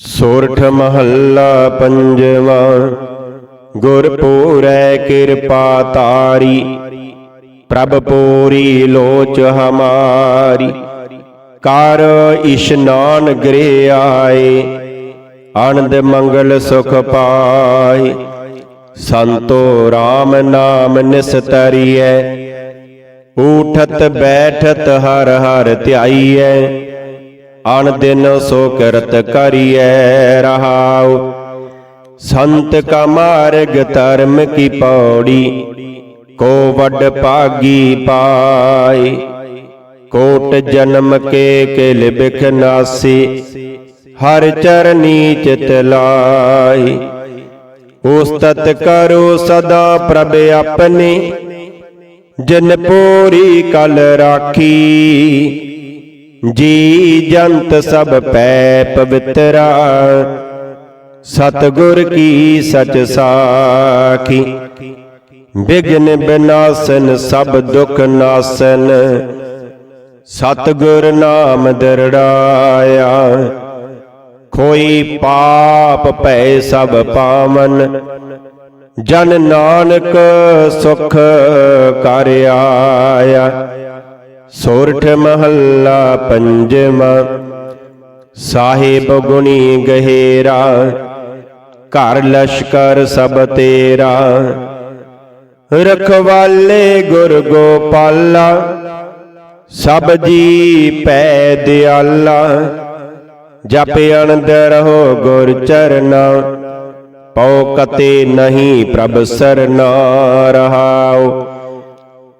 ਸੋਰਠ ਮਹੱਲਾ ਪੰਜਵਾ ਗੁਰ ਪੂਰੈ ਕਿਰਪਾ ਤਾਰੀ, ਪ੍ਰਭ ਪੂਰੀ ਲੋਚ ਹਮਾਰੀ। ਕਰ ਇਸ਼ਨਾਨ ਗ੍ਰੇ ਆਏ, ਆਨੰਦ ਮੰਗਲ ਸੁਖ ਪਾਏ। ਸੰਤੋ RAM ਨਾਮ ਨਿਸਤਰੀਐ, ਊਠਤ ਬੈਠਤ ਹਰ ਹਰ ਧਿਆਈਐ। ਅਨ ਦਿਨ ਸੋ ਕਰਤ ਕਰੀਐ ਰਹਾਉ। ਸੰਤ ਕਾ ਮਾਰਗ ਧਰਮ ਕੀ ਪੌੜੀ, ਕੋ ਵੱਡ ਭਾਗੀ ਪਾਈ। ਕੋਟ ਜਨਮ ਕੇ ਕਿਲ ਬਿਖ ਨਾਸੀ, ਹਰ ਚਰਨੀ ਚਿਤ ਲਾਈ। ਉਸਤਤ ਕਰੋ ਸਦਾ ਪ੍ਰਭ ਆਪਣੇ, ਜਨ ਪੂਰੀ ਕਲ ਰਾਖੀ। ਜੀ ਜੰਤ ਸਭ ਪੈ ਪਵਿੱਤਰਾ, ਸਤਗੁਰ ਕੀ ਸਚ ਸਾਖੀ। ਬਿਗਨ ਬਿਨਾਸਨ, ਸਭ ਦੁਖ ਨਾਸਨ, ਸਤਗੁਰ ਨਾਮ ਦਰੜਾਇਆ। ਕੋਈ ਪਾਪ ਭੈ ਸਭ ਪਾਵਨ, ਜਨ ਨਾਨਕ ਸੁਖ ਕਰ ਆਇਆ। ਸੋਰਠ ਮਹੱਲਾ ਪੰਜਵਾ। ਸਾਹਿਬ ਗੁਣੀ ਗਹਿਰਾ, ਘਰ ਲਸ਼ਕਰ ਸਭ ਤੇਰਾ। ਰਖਵਾਲੇ ਗੁਰ ਗੋਪਾਲਾ, ਸਭ ਜੀ ਪੈ ਦਿਆਲਾ। ਜਪ ਅਨੰਦ ਰਹੋ ਗੁਰ ਚਰਨਾ, ਪਉ ਕਤੇ ਨਹੀਂ ਪ੍ਰਭ ਸਰਨਾ ਰਹਾਓ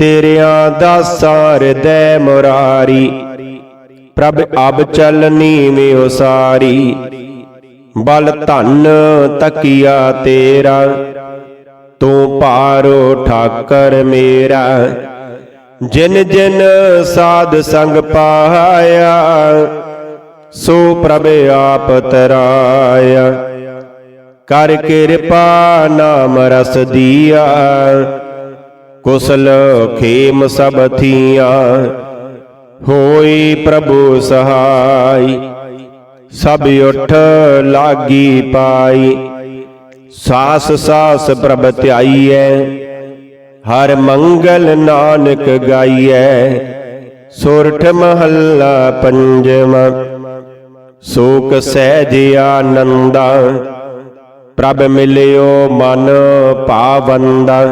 ਤੇਰਿਆਂ ਦਾਸਾਂ ਹਿਰਦੈ ਮੁਰਾਰੀ। ਪ੍ਰਭ ਅਬ ਚਲਨੀ ਮੇ ਉਸਾਰੀ। ਬਲ ਧਨ ਤਕੀਆ ਤੇਰਾ। ਤੂੰ ਪਾਰੋ ਠਾਕਰ ਮੇਰਾ। ਜਿਨ ਜਿਨ ਸਾਧ ਸੰਗ ਪਾਇਆ, ਸੋ ਪ੍ਰਭ ਆਪ ਤਰਾਇਆ। ਕਰ ਕਿਰਪਾ ਨਾਮ ਰਸ ਦੀਆ। ਕੁਸਲ ਖੇਮ ਸਭ ਥੀਆਂ, ਹੋਈ ਪ੍ਰਭੂ ਸਹਾਈ। ਸਭ ਉਠ ਲਾਗੀ ਪਾਈ, ਸਾਸ ਸਾਸ ਪ੍ਰਭ ਧਿਆਈਐ, ਹਰ ਮੰਗਲ ਨਾਨਕ ਗਾਈਐ। ਸੋਰਠ ਮਹੱਲਾ ਪੰਜਵਾ, ਸੋਕ ਸਹਿਜ ਆਨੰਦਾ, ਪ੍ਰਭ ਮਿਲਿਓ ਮਨ ਪਾਵੰਦਾ।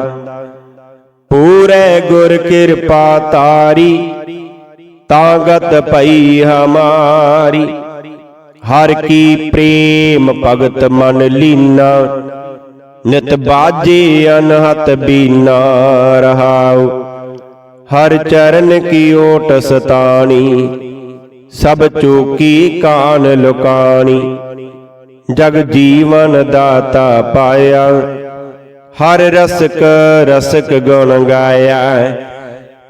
ਪੂਰੇ ਗੁਰ ਕਿਰਪਾ ਤਾਰੀ, ਤਾਗਤ ਪਈ ਹਮਾਰੀ। ਹਰ ਕੀ ਪ੍ਰੇਮ ਭਗਤ ਮਨ ਲੀਨਾ, ਨਿਤ ਬਾਜੇ ਅਨਹਤ ਬੀਨਾ ਰਹਾਉ। ਹਰ ਚਰਨ ਕੀ ਓਟ ਸਤਾਣੀ, ਸਭ ਚੋਕੀ ਕਾਨ ਲੁਕਾਣੀ। ਜਗ ਜੀਵਨ ਦਾਤਾ ਪਾਇਆ ਹਰ ਰਸਕ ਰਸਕ ਗੁਣ ਗਾਇਆ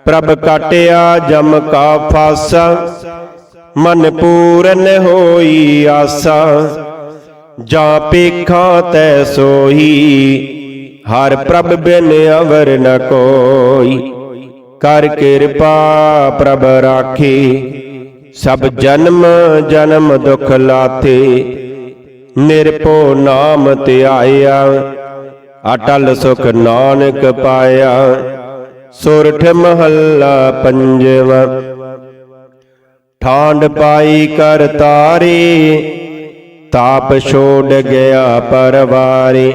ਪ੍ਰਭ ਕਾਟਿਆ ਜਮ ਕਾ ਫਾਸਾ, ਮਨ ਪੂਰਨ ਹੋਈ ਆਸਾ। ਜਾ ਪੇਖਾਂ ਤੈ ਸੋਹੀ ਹਰ ਪ੍ਰਭ ਬਿਨ ਅਵਰ ਨ ਕੋਈ। ਕਰ ਕਿਰਪਾ ਪ੍ਰਭ ਰਾਖੇ, ਸਭ ਜਨਮ ਜਨਮ ਦੁਖ ਲਾਥੇ ਨਿਰਭਉ ਨਾਮ ਧਿਆਇਆ ਅਟਲ ਸੁਖ ਨਾਨਕ ਪਾਇਆ ਸੁਰਠ ਮਹੱਲਾ ਪੰਜਵਾ। ਠਾਂਡ ਪਾਈ ਕਰ ਤਾਰੇ, ਤਾਪ ਛੋੜ ਗਿਆ ਪਰਵਾਰੇ।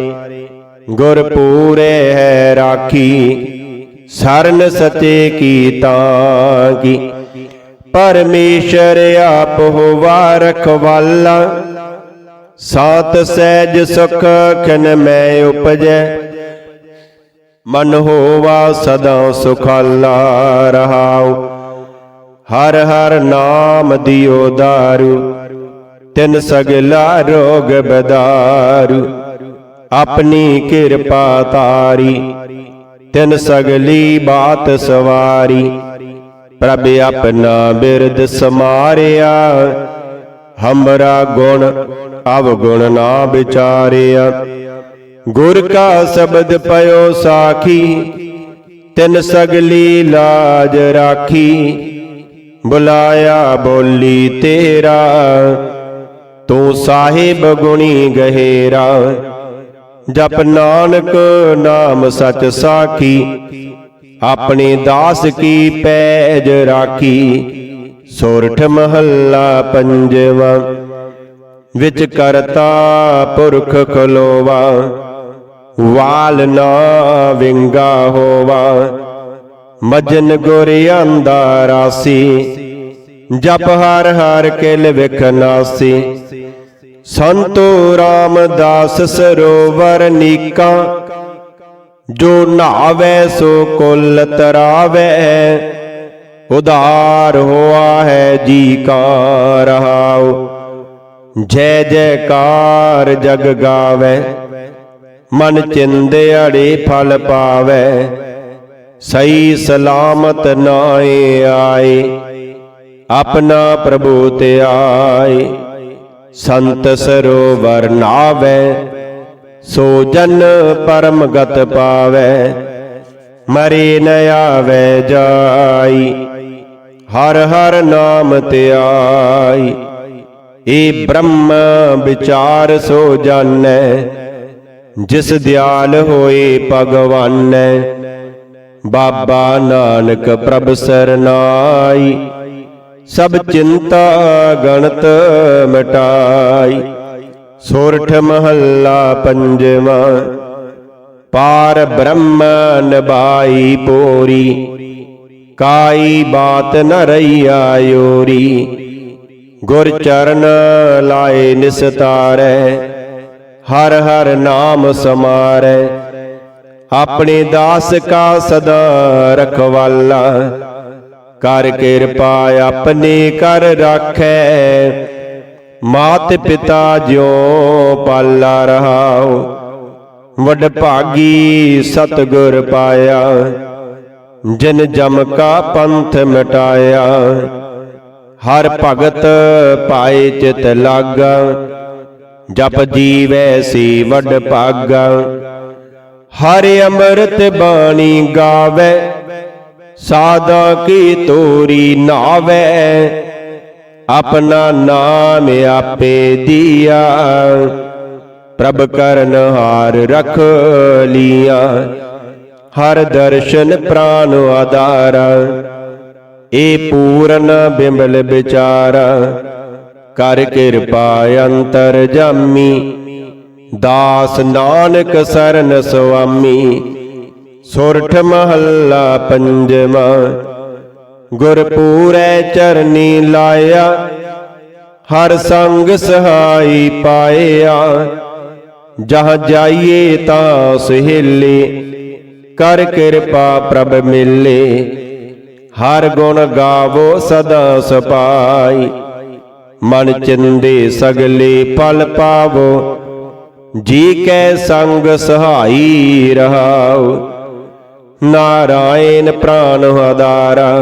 ਗੁਰ ਪੂਰੇ ਹੈ ਰਾਖੀ, ਸਰਨ ਸਚੇ ਕੀ ਤਾਂ ਕੀ। ਪਰਮੇਸ਼ਰ ਆਪ ਹੋਵਾ ਰਖਵਾਲਾ ਸਾਤ ਸਹਿਜ ਸੁਖ ਖਨ ਮੈਂ ਉਪਜੈ। ਮਨ ਹੋਵਾ ਸਦਾ ਸੁਖਾਲਾ ਰਹਾਉ। ਹਰ ਹਰ ਨਾਮ ਦਿਓ ਦਾਰੂ। ਤਿਨ ਸਗਲਾ ਰੋਗ ਬਦਾਰੂ। ਆਪਣੀ ਕਿਰਪਾ ਤਾਰੀ। ਤਿਨ ਸਗਲੀ ਬਾਤ ਸਵਾਰੀ। ਪ੍ਰਭ ਆਪਣਾ ਬਿਰਦ ਸਮਾਰਿਆ। ਹਮਰਾ ਗੁਣ, ਅਵਗੁਣ ਨਾ ਵਿਚਾਰਿਆ। ਗੁਰ ਕਾ ਸ਼ਬਦ ਪਇਓ ਸਾਖੀ, ਤਿਨ ਸਗਲੀ ਲਾਜ ਰਾਖੀ। ਬੁਲਾਇਆ ਬੋਲੀ ਤੇਰਾ, ਤੂੰ ਸਾਹਿਬ ਗੁਣੀ ਗਹਿਰਾ। ਜਪ ਨਾਨਕ ਨਾਮ ਸਚ ਸਾਖੀ, ਆਪਣੇ ਦਾਸ ਕੀ ਪੈਜ ਰਾਖੀ। ਸੋਰਠ ਮਹੱਲਾ ਪੰਜਵਾ, ਵਿੱਚ ਕਰਤਾ ਪੁਰਖ ਖਲੋਵਾ, ਵਾਲ ਨਾ ਵਿੰਗਾ ਹੋਵਾ। ਮਜਨ ਗੁਰ ਆਂਦਾ ਰਾਸੀ, ਜਪ ਹਰ ਹਰ ਕਿਲ ਵਿਖਨਾਸੀ ਸੰਤੋ ਰਾਮਦਾਸ ਸਰੋਵਰ ਨੀਕਾ, ਜੋ ਨਹਾਵੇ ਸੋ ਕੁਲ ਤਰਾਵੇ, ਉਧਾਰ ਹੋਆ ਜੀ ਕਾ ਰਹਾਉ। ਜੈ ਜੈਕਾਰ ਜਗ ਗਾਵੇ। ਮਨ ਚਿੰਦੇ ਅੜੇ ਫਲ ਪਾਵੇ। ਸਹੀ ਸਲਾਮਤ ਨਾਏ ਆਏ। ਆਪਣਾ ਪ੍ਰਭੂ ਤੇ ਆਏ। ਸੰਤ ਸਰੋਵਰ ਨਾਵੇ। ਸੋ ਜਨ ਪਰਮ ਗਤ ਪਾਵੇ। ਮਰੇ ਨ ਆਵੇ ਜਾਈ। ਹਰ ਹਰ ਨਾਮ ਧਿਆਈ ਏ ਬ੍ਰਹਮ ਵਿਚਾਰ ਸੋ ਜਾਣੈ, ਜਿਸ ਦਿਆਲ ਹੋਏ ਭਗਵਾਨੈ। ਬਾਬਾ ਨਾਨਕ ਪ੍ਰਭ ਸਰਨਾਈ, ਸਭ ਚਿੰਤਾ ਗਣਤ ਮਟਾਈ। ਸੋਰਠ ਮਹੱਲਾ ਪੰਜਵਾਂ, ਪਾਰ ਬ੍ਰਹਮ ਨਬਾਈ ਪੋਰੀ। ਕਾਈ ਬਾਤ ਨ ਰਹੀ ਯੋਰੀ। ਗੁਰ ਚਰਨ ਲਾਏ ਨਿਸਤਾਰੈ ਹਰ ਹਰ ਨਾਮ ਸਮਾਰੈ। ਆਪਣੇ ਦਾਸ ਕਾ ਸਦਾ ਰਖਵਾਲਾ। ਕਰ ਕਿਰਪਾ ਆਪਣੇ ਕਰ ਰਾਖੈ। ਮਾਤ ਪਿਤਾ ਜਿਉ ਪਾਲਾ ਰਹਾਉ। ਵਡ ਭਾਗੀ ਸਤਗੁਰ ਪਾਇਆ। ਜਿਨ ਜਮ ਕਾ ਪੰਥ ਮਟਾਇਆ, ਹਰ ਭਗਤ ਪਾਏ ਚਿਤ ਲਾਗਾ। ਜਪ ਜੀਵੈ ਸੀ ਵਡ ਭਾਗਾ, ਹਰ ਅੰਮ੍ਰਿਤ ਬਾਣੀ ਗਾਵੇ ਸਾਦਾ ਕੀ ਤੋਰੀ ਨਾਵੇ। ਆਪਣਾ ਨਾਮ ਆਪੇ ਦੀਆ, ਪ੍ਰਭ ਕਰਨ ਹਾਰ ਰਖ ਲੀਆ। ਹਰ ਦਰਸ਼ਨ ਪ੍ਰਾਨ ਆਧਾਰਾ। ਏ ਪੂਰਨ ਬਿਮਲ ਵਿਚਾਰਾ। ਕਰ ਕਿਰਪਾ ਅੰਤਰ ਜਾਮੀ। ਦਾਸ ਨਾਨਕ ਸਰਨ ਸੁਆਮੀ। ਸੁਰਠ ਮਹੱਲਾ ਪੰਜਵਾ। ਗੁਰਪੂਰੈ ਚਰਨੀ ਲਾਇਆ। ਹਰ ਸੰਗ ਸਹਾਈ ਪਾਇਆ। ਜਹ ਜਾਈਏ ਤਾਂ ਸਹੇਲੇ। ਕਰ ਕਿਰਪਾ ਪ੍ਰਭ ਮਿਲੇ। ਹਰ ਗੁਣ ਗਾਵੋ ਸਦਾ ਸਪਾਈ। ਮਨ ਚਿੰਦੇ ਸਗਲੇ ਪਲ ਪਾਵੋ। ਜੀ ਕੈ ਸੰਗ ਸਹਾਈ ਰਹਾਉ। ਨਾਰਾਇਣ ਪ੍ਰਾਨ ਹਦਾਰਾ।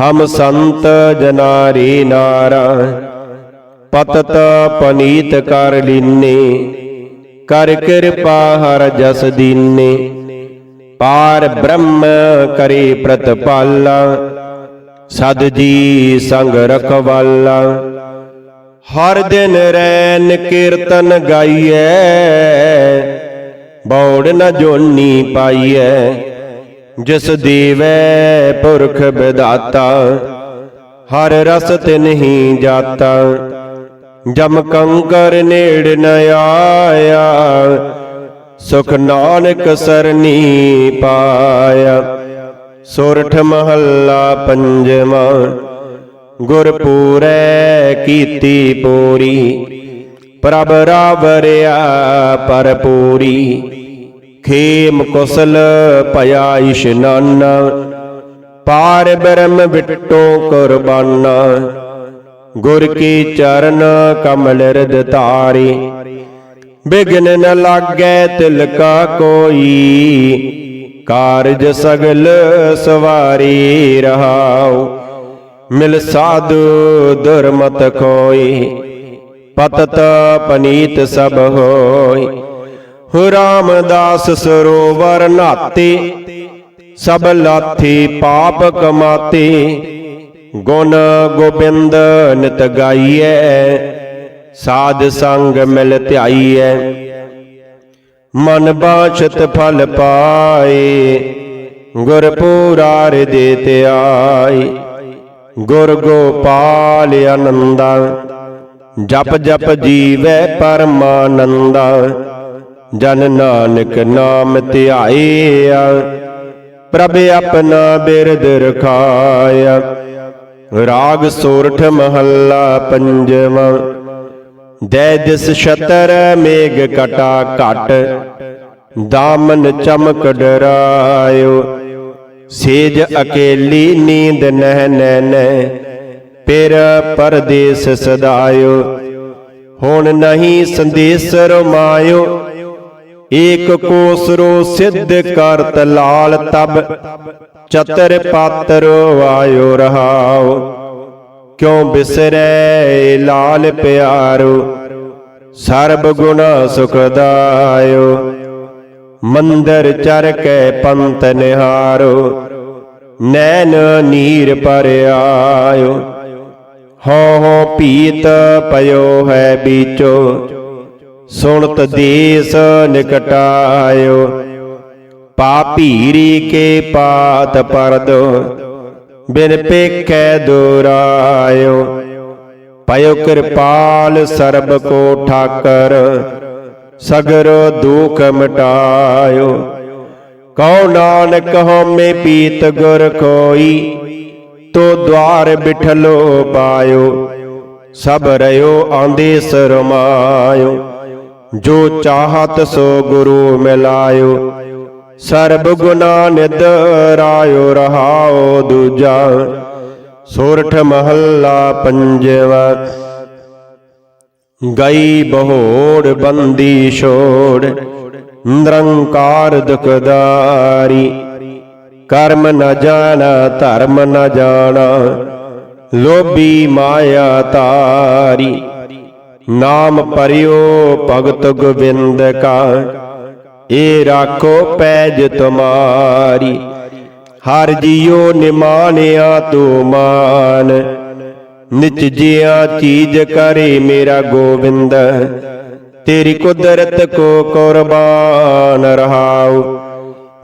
ਹਮ ਸੰਤ ਜਨਾਰੀ ਨਾਰਾ। ਪਤਤ ਪਨੀਤ ਕਰ ਲੀਨੇ। ਕਰ ਕਿਰਪਾ ਹਰ ਜਸ ਦੀਨੇ। ਪਾਰ ਬ੍ਰਹਮ ਕਰੇ ਪ੍ਰਤਪਾਲਾ, ਸਦ ਜੀ ਸੰਗ ਰਖਵਾਲਾ। ਹਰ ਦਿਨ ਰੈਨ ਕੀਰਤਨ ਗਾਈਐ, ਬੌੜ ਨ ਜੋਨੀ ਪਾਈਐ। ਜਿਸ ਦੇਵੈ ਪੁਰਖ ਵਿਦਾਤਾ ਹਰ ਰਸ ਤਿਨਹੀ ਜਾਤਾ। ਜਮ ਕੰਕਰ ਨੇੜ ਨ ਆਇਆ ਸੁਖ ਨਾਨਕ ਸਰਨੀ ਪਾਇਆ। ਸੋਰਠ ਮਹੱਲਾ ਪੰਜਵਾਂ ਗੁਰ ਕੀਤੀ ਪੂਰੀ। ਪ੍ਰਭ ਰਾਵਰਿਆ ਪਰਪੂਰੀ ਖੇਮ ਕੁਸਲ ਭਇਆ ਇਸ਼ਨਾਨ ਪਾਰ ਬ੍ਰਹਮ ਵਿਟੋ ਕੁਰਬਾਨਾ। ਗੁਰ ਕੀ ਚਰਨ ਕਮਲ ਰਿਦ ਧਾਰੀ। ਬਿਗਨ ਨ ਲਾਗੈ ਤਿਲ ਕਾ ਕੋਈ। ਕਾਰਜ ਸਗਲ ਸਵਾਰੀ ਰਹਾਉ। ਮਿਲ ਸਾਧੂ ਦੁਰਮਤ ਕੋਈ ਪਤਤ ਪਨੀਤ ਸਭ ਹੋਈ। ਹੋ ਰਾਮਦਾਸ ਸਰੋਵਰ ਨਾਤੇ। ਸਭ ਲਾਥੀ ਪਾਪ ਕਮਾਤੇ। ਗੁਣ ਗੋਬਿੰਦ ਨਿਤ ਗਾਈਐ। ਸਾਧ ਸੰਗ ਮਿਲ ਧਿਆਈਐ। ਮਨ ਬਾਛਤ ਫਲ ਪਾਏ। ਗੁਰ ਪੂਰਾਰ ਦੇ ਧਿਆਈ ਗੁਰ ਗੋਪਾਲ ਆਨੰਦਾ। ਜਪ ਜਪ ਜੀਵੈ ਪਰਮਾਨੰਦਾ। ਜਨ ਨਾਨਕ ਨਾਮ ਧਿਆਇਆ ਪ੍ਰਭ ਆਪਣਾ ਬਿਰਦ ਰਖਾਇਆ। ਰਾਗ ਸੋਰਠ ਮਹੱਲਾ ਪੰਜਵਾਂ। ਦੈ ਦਿਸ ਛਤਰ ਮੇਘ ਕਟਾ ਘਟ, ਦਾਮਨ ਚਮਕ ਡਰਾਇਓ। ਸੇਜ ਅਕੇਲੀ ਨੀਂਦ ਨਹਿ ਨੈ ਨੈ ਪਿਰ ਪਰਦੇਸ ਸਦਾਇਓ। ਹੁਣ ਨਹੀਂ ਸੰਦੇਸ ਰਮਾਇਓ, ਏਕ ਕੋਸਰੋ ਸਿੱਧ ਕਰਤ ਲਾਲ ਤਬ, ਚਤਰ ਪਾਤਰ ਆਇਓ ਰਹਾਓ। ਕਿਉ ਬਿਸਰੈ ਲਾਲ ਪਿਆਰੋ? ਸਰਬ ਗੁਣਾ ਸੁਖਦਾਇਓ। ਮੰਦਰ ਚਰ ਕੇ ਪੰਤ ਨਿਹਾਰੋ। ਨੈਣ ਨੀਰ ਪਰਿਆਇਓ ਹੋ ਹੋ ਪੀਤ ਪਇਓ ਹੈ ਬੀਚੋ। ਸੁਣਤ ਦੇਸ ਨਿਕਟਾਇਓ। ਪਾਪੀਰੀ ਕੇ ਪਾਤ ਪਰਦੋ। ਬਿਨ ਪੇਖੈ ਦੁਰਾਇਓ। ਪਇਓ ਕਿਰਪਾਲ ਸਰਬ ਕੋ ਠਾਕਰ, ਸਗਰ ਦੁਖ ਮਿਟਾਇਓ। ਕਉ ਨਾਨਕ ਹਉਮੈ ਪੀਤ ਗੁਰ ਕੋਈ ਤੋ ਦਵਾਰ ਬਿਠਲੋ ਪਾਇਓ। ਸਭ ਰਿਓ ਆਂਦੇ ਸਰਮਾਇਓ, ਜੋ ਚਾਹਤ ਸੋ ਗੁਰੂ ਮਿਲਾਇਓ। ਸਰਬ ਗੁਨਾ ਨਿਦ ਰਾਇਓ ਰਹਾਓ ਦੂਜਾ। ਸੋਰਠ ਮਹੱਲਾ ਪੰਜਵਾ। ਗਈ ਬਹੋੜ ਬੰਦੀ ਛੋੜ। ਨਿਰੰਕਾਰ ਦੁਖਦਾਰੀ। ਕਰਮ ਨ ਜਾਣਾ, ਧਰਮ ਨ ਜਾਣਾ। ਲੋਭੀ ਮਾਇਆ ਤਾਰੀ। ਨਾਮ ਪਰਿਓ ਭਗਤ ਗੋਬਿੰਦ ਕਾ। ਏ ਰਾਖੋ ਪੈਜ ਤੁਮਾਰੀ। ਹਰ ਜੀਉ ਨਿਮਾਨਿਆ ਤੂੰ ਮਾਨ। ਨਿਚ ਜਿਆ ਚੀਜ ਕਰੇ ਮੇਰਾ ਗੋਬਿੰਦ ਤੇਰੀ ਕੁਦਰਤ ਕੋ ਕੁਰਬਾਨ ਰਹਾਉ।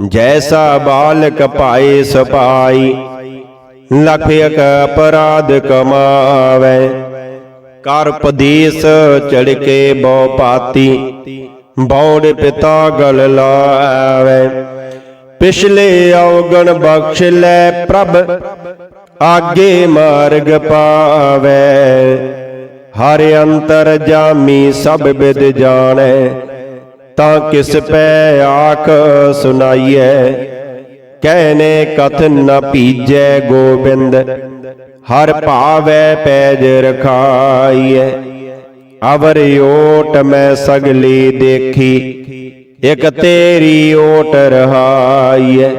ਜੈਸਾ ਬਾਲਕ ਪਾਏ ਸਪਾਈ, ਲਖ ਅਕ ਅਪਰਾਧ ਕਮਾਵੇ। ਕਰ ਉਪਦੇਸ਼ ਚੜ ਕੇ ਬਹੁ ਪਾਤੀ ਬੌੜ ਪਿਤਾ ਗਲ ਲਾਵੇ। ਪਿਛਲੇ ਔਗਣ ਬਖਸ਼ ਲੈ ਪ੍ਰਭ, ਆਗੇ ਮਾਰਗ ਪਾਵੇ। ਹਰ ਅੰਤਰ ਜਾਮੀ ਸਭ ਵਿਦ ਜਾਣੈ, ਤਾਂ ਕਿਸ ਪੈ ਆਖ ਸੁਨਾਈਐ। ਕਹਿਨੇ ਕਥਨ ਨ ਪੀਜੈ ਗੋਬਿੰਦ, ਹਰ ਭਾਵੈ ਪੈਜ ਰਖਾਈਐ। ਅਵਰ ਓਟ ਮੈਂ ਸਗਲੀ ਦੇਖੀ, ਇਕ ਤੇਰੀ ਓਟ ਰਹਾਈਐ।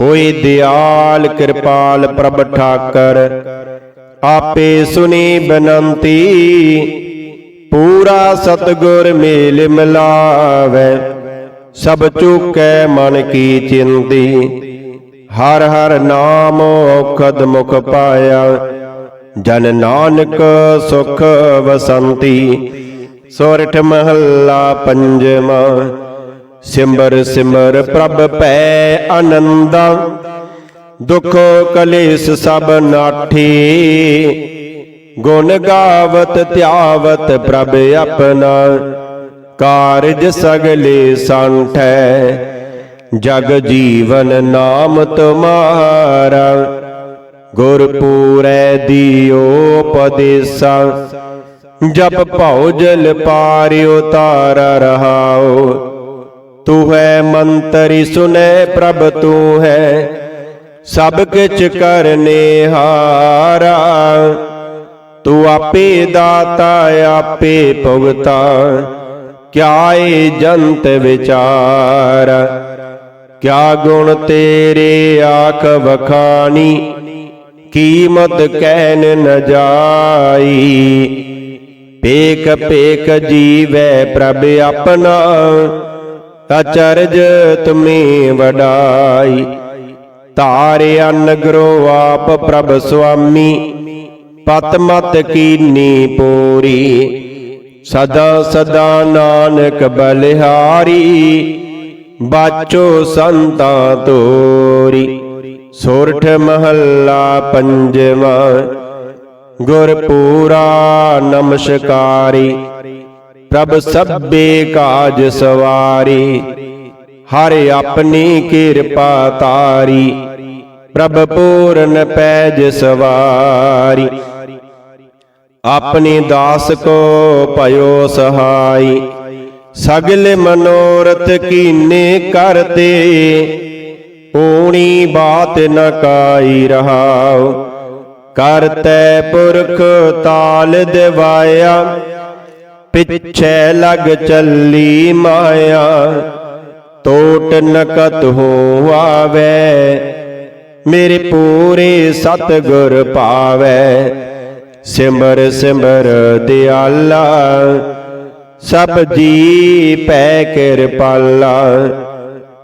ਹੋਈ ਦਿਆਲ ਕਿਰਪਾਲ ਪ੍ਰਭ ਠਾਕਰ, ਆਪੇ ਸੁਨੀ ਬਨੰਤੀ, ਪੂਰਾ ਸਤਗੁਰ ਮੇਲ ਮਿਲਾਵੇ। ਸਭ ਚੁਕੈ ਮਨ ਕੀ ਚਿੰਤੀ, ਹਰ ਹਰ ਨਾਮ ਔਖਦ ਮੁਖ ਪਾਇਆ। ਜਨ ਨਾਨਕ ਸੁਖ ਵਸੰਤੀ, ਸੋਰਠ ਮਹੱਲਾ ਪੰਜਵਾ, ਸਿਮਰ ਸਿਮਰ ਪ੍ਰਭ ਪੈ ਆਨੰਦਾ, ਦੁਖ ਕਲੇਸ਼ ਸਭ ਨਾਠੀ। ਗੁਣ ਗਾਵਤ ਧਿਆਵਤ ਪ੍ਰਭ ਆਪਣਾ, ਕਾਰਜ ਸਗਲੇ ਸੰਠੈ, ਜਗ ਜੀਵਨ ਨਾਮ ਤੁਮਾਰਾ। ਗੁਰ ਪੂਰੈ ਦਿਓ ਉਪਦੇਸਾ, ਜਪ ਭਉ ਜਲ ਪਾਰਿਓ ਤਾਰ ਰਹਾਓ ਤੂੰ ਹੈ ਮੰਤਰੀ, ਸੁਨੈ ਪ੍ਰਭ ਤੂੰ ਹੈ, ਸਭ ਕਿਛ ਕਰਨੇ ਹਾਰਾ। ਤੂੰ ਆਪੇ ਦਾਤਾ, ਆਪੇ ਭੁਗਤਾ, ਕਿਆ ਏ ਜੰਤ ਵਿਚਾਰ। ਕਿਆ ਗੁਣ ਤੇਰੇ ਆਖ ਵਖਾਣੀ ਕੀਮਤ ਕਹਿਨ ਨ ਜਾਈ। ਪੇਕ ਪੇਕ ਜੀਵੈ ਪ੍ਰਭ ਆਪਣਾ, ਅਚਰਜ ਤੁਮੇ ਵਡਾਈ। ਤਾਰੇ ਅਨਗਰੋ ਆਪ ਪ੍ਰਭ ਸੁਆਮੀ, ਪਤ ਮਤ ਕੀਨੀ ਪੂਰੀ। ਸਦਾ ਸਦਾ ਨਾਨਕ ਬਲਿਹਾਰੀ, ਬਾਚੋ ਸੰਤਾ ਤੋਰੀ। ਸੋਰਠ ਮਹੱਲਾ ਪੰਜਵਾ, ਗੁਰਪੂਰਾ ਨਮਸਕਾਰੀ। ਪ੍ਰਭ ਸਭੇ ਕਾਜ ਸਵਾਰੀ, ਹਰ ਆਪਣੀ ਕਿਰਪਾ ਤਾਰੀ। ਪ੍ਰਭ ਪੂਰਨ ਪੈਜ ਸਵਾਰੀ, ਆਪਣੀ ਦਾਸ ਕੋ ਭਇਓ ਸਹਾਈ। ਸਗਲ ਮਨੋਰਥ ਕੀਨੇ ਕਰਤੇ ਓਣੀ ਬਾਤ ਨ ਕਾਈ ਰਹਾਉ। ਕਰਤੈ ਪੁਰਖ ਤਾਲ ਦਿਵਾਇਆ। ਪਿੱਛੇ ਲਗ ਚੱਲੀ ਮਾਇਆ। ਟੋਟ ਨਕਤ ਹੋ ਆਵੇ। ਮੇਰੇ ਪੂਰੇ ਸਤਿਗੁਰ ਪਾਵੇ। ਸਿਮਰ ਸਿਮਰ ਦਿਆਲਾ। ਸਭ ਜੀ ਪੈ ਕਿਰਪਾਲਾ।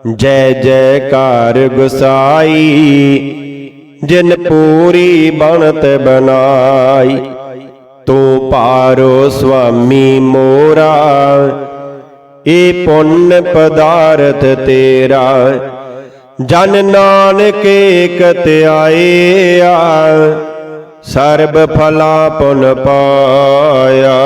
ਜੈ ਜੈਕਾਰ ਗੁਸਾਈ, ਜਿਨ ਪੂਰੀ ਬਣਤ ਬਨਾਈ ਤੂੰ ਪਾਰੋ ਸੁਆਮੀ ਮੋਰਾ, ਏ ਪੁੰਨ ਪਦਾਰਥ ਤੇਰਾ, ਜਨ ਨਾਨਕ ਏਕਤ ਆਇਆ ਸਰਬ ਫਲਾ ਪੁਨ ਪਾਇਆ।